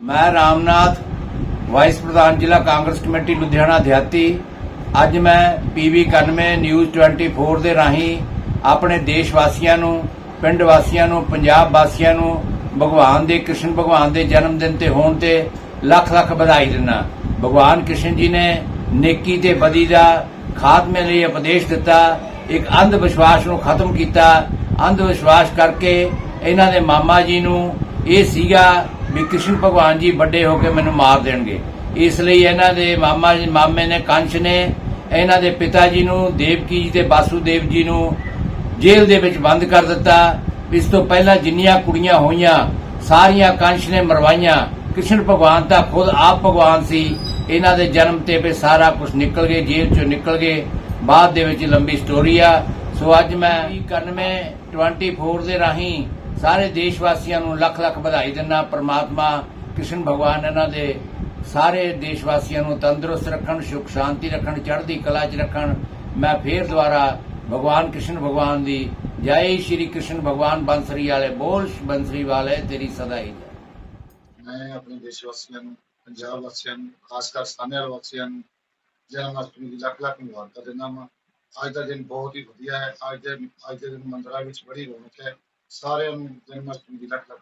ਮੈਂ ਰਾਮਨਾਥ ਵਾਈਸ ਪ੍ਰਧਾਨ ਜ਼ਿਲ੍ਹਾ ਕਾਂਗਰਸ ਕਮੇਟੀ, ਲੁਧਿਆਣਾ ਦਿਹਾਤੀ। ਅੱਜ ਮੈਂ ਪੀਵੀ 91 ਨਿਊਜ਼ 24 ਦੇ ਰਾਹੀਂ ਆਪਣੇ ਦੇਸ਼ ਵਾਸੀਆਂ ਨੂੰ, ਪਿੰਡ ਵਾਸੀਆਂ ਨੂੰ, ਪੰਜਾਬ ਵਾਸੀਆਂ ਨੂੰ, ਭਗਵਾਨ ਦੇ, ਕ੍ਰਿਸ਼ਨ ਭਗਵਾਨ ਦੇ ਜਨਮ ਦਿਨ ਤੇ ਹੋਣ ਤੇ ਲੱਖ ਲੱਖ ਵਧਾਈ ਦਿੰਦਾ। ਭਗਵਾਨ ਕ੍ਰਿਸ਼ਨ ਜੀ ਨੇ ਨੇਕੀ ਤੇ ਬਦੀ ਦਾ ਖਾਤਮੇ ਲਈ ਉਪਦੇਸ਼ ਦਿੱਤਾ, ਇੱਕ ਅੰਧ ਵਿਸ਼ਵਾਸ ਨੂੰ ਖਤਮ ਕੀਤਾ। ਅੰਧ ਵਿਸ਼ਵਾਸ ਕਰਕੇ ਇਹਨਾਂ ਦੇ ਮਾਮਾ ਜੀ ਨੂੰ ਇਹ ਸੀਗਾ ਵੀ ਕ੍ਰਿਸ਼ਨ ਭਗਵਾਨ ਜੀ ਵੱਡੇ ਹੋ ਕੇ ਮੈਨੂੰ ਮਾਰ ਦੇਣਗੇ। ਇਸ ਲਈ ਇਹਨਾਂ ਦੇ ਮਾਮਾ ਜੀ, ਮਾਮੇ ਨੇ ਕੰਸ਼ ਨੇ, ਇਹਨਾਂ ਦੇ ਪਿਤਾ ਜੀ ਨੂੰ, ਦੇਵਕੀ ਜੀ ਤੇ ਵਾਸੂਦੇਵ ਜੀ ਨੂੰ ਜੇਲ੍ਹ ਦੇ ਵਿੱਚ ਬੰਦ ਕਰ ਦਿੱਤਾ। ਇਸ ਤੋਂ ਪਹਿਲਾਂ ਜਿੰਨੀਆਂ ਕੁੜੀਆਂ ਹੋਈਆਂ, ਸਾਰੀਆਂ ਕੰਸ਼ ਨੇ ਮਰਵਾਈਆਂ। ਕ੍ਰਿਸ਼ਨ ਭਗਵਾਨ ਤਾਂ ਖੁਦ ਆਪ ਭਗਵਾਨ ਸੀ। ਇਹਨਾਂ ਦੇ ਜਨਮ ਤੇ ਵੀ ਸਾਰਾ ਕੁਝ ਨਿਕਲ ਗਏ, ਜੇਲ੍ਹ ਚੋਂ ਨਿਕਲ ਗਏ। ਬਾਅਦ ਦੇ ਵਿੱਚ ਲੰਬੀ ਸਟੋਰੀ ਆ। ਸੋ ਅੱਜ ਮੈਂ 91 24 ਦੇ ਰਾਹੀਂ ਸਾਰੇ ਦੇਸ਼ ਵਾਸੀਆਂ ਨੂੰ ਲੱਖ ਲੱਖ ਵਧਾਈ ਦਿੰਦਾ ਪ੍ਰਮਾਤਮਾ ਕ੍ਰਿਸ਼ਨ ਭਗਵਾਨ ਇਹਨਾਂ ਦੇ ਸਾਰੇ ਦੇਸ਼ ਵਾਸੀਆਂ ਨੂੰ ਤੰਦਰੁਸਤ ਰੱਖਣ, ਸੁਖ, ਸ਼ਾਂਤੀ ਰੱਖਣ, ਚੜ੍ਹਦੀ ਕਲਾ 'ਚ ਰੱਖਣ। ਮੈਂ ਫੇਰ ਦੁਬਾਰਾ ਭਗਵਾਨ ਕ੍ਰਿਸ਼ਨ ਭਗਵਾਨ ਦੀ ਜੈ ਸ਼੍ਰੀ ਕ੍ਰਿਸ਼ਨ ਭਗਵਾਨ ਬੰਸਰੀ ਵਾਲੇ ਬੋਲ ਬੰਸਰੀ ਵਾਲੇ, ਤੇਰੀ ਸਦਾ ਹੀ ਮੈਂ ਆਪਣੇ ਦੇਸ਼ ਵਾਸੀਆਂ ਨੂੰ, ਪੰਜਾਬ ਵਾਸੀਆਂ ਨੂੰ, ਖਾਸ ਕਰ ਸਾਨੇਵਾਲ ਵਾਸੀਆਂ ਨੂੰ ਜਨਮ ਅਸ਼ਟਮੀ ਦੀ ਲੱਖ ਲੱਖ ਮੁਬਾਰਕਾਂ ਦਿੰਦਾ ਹਾਂ। ਅੱਜ ਦਾ ਦਿਨ ਬਹੁਤ ਹੀ ਵਧੀਆ ਹੈ। ਅੱਜ ਦੇ ਅੱਜ ਦੇ ਮੰਦਰਾਂ ਵਿੱਚ ਬੜੀ ਰੌਣਕ ਹੈ। ਸਾਰਿਆਂ ਨੂੰ ਜਨਮ ਅਸ਼ਟਮੀ ਲੱਖ ਲੱਖ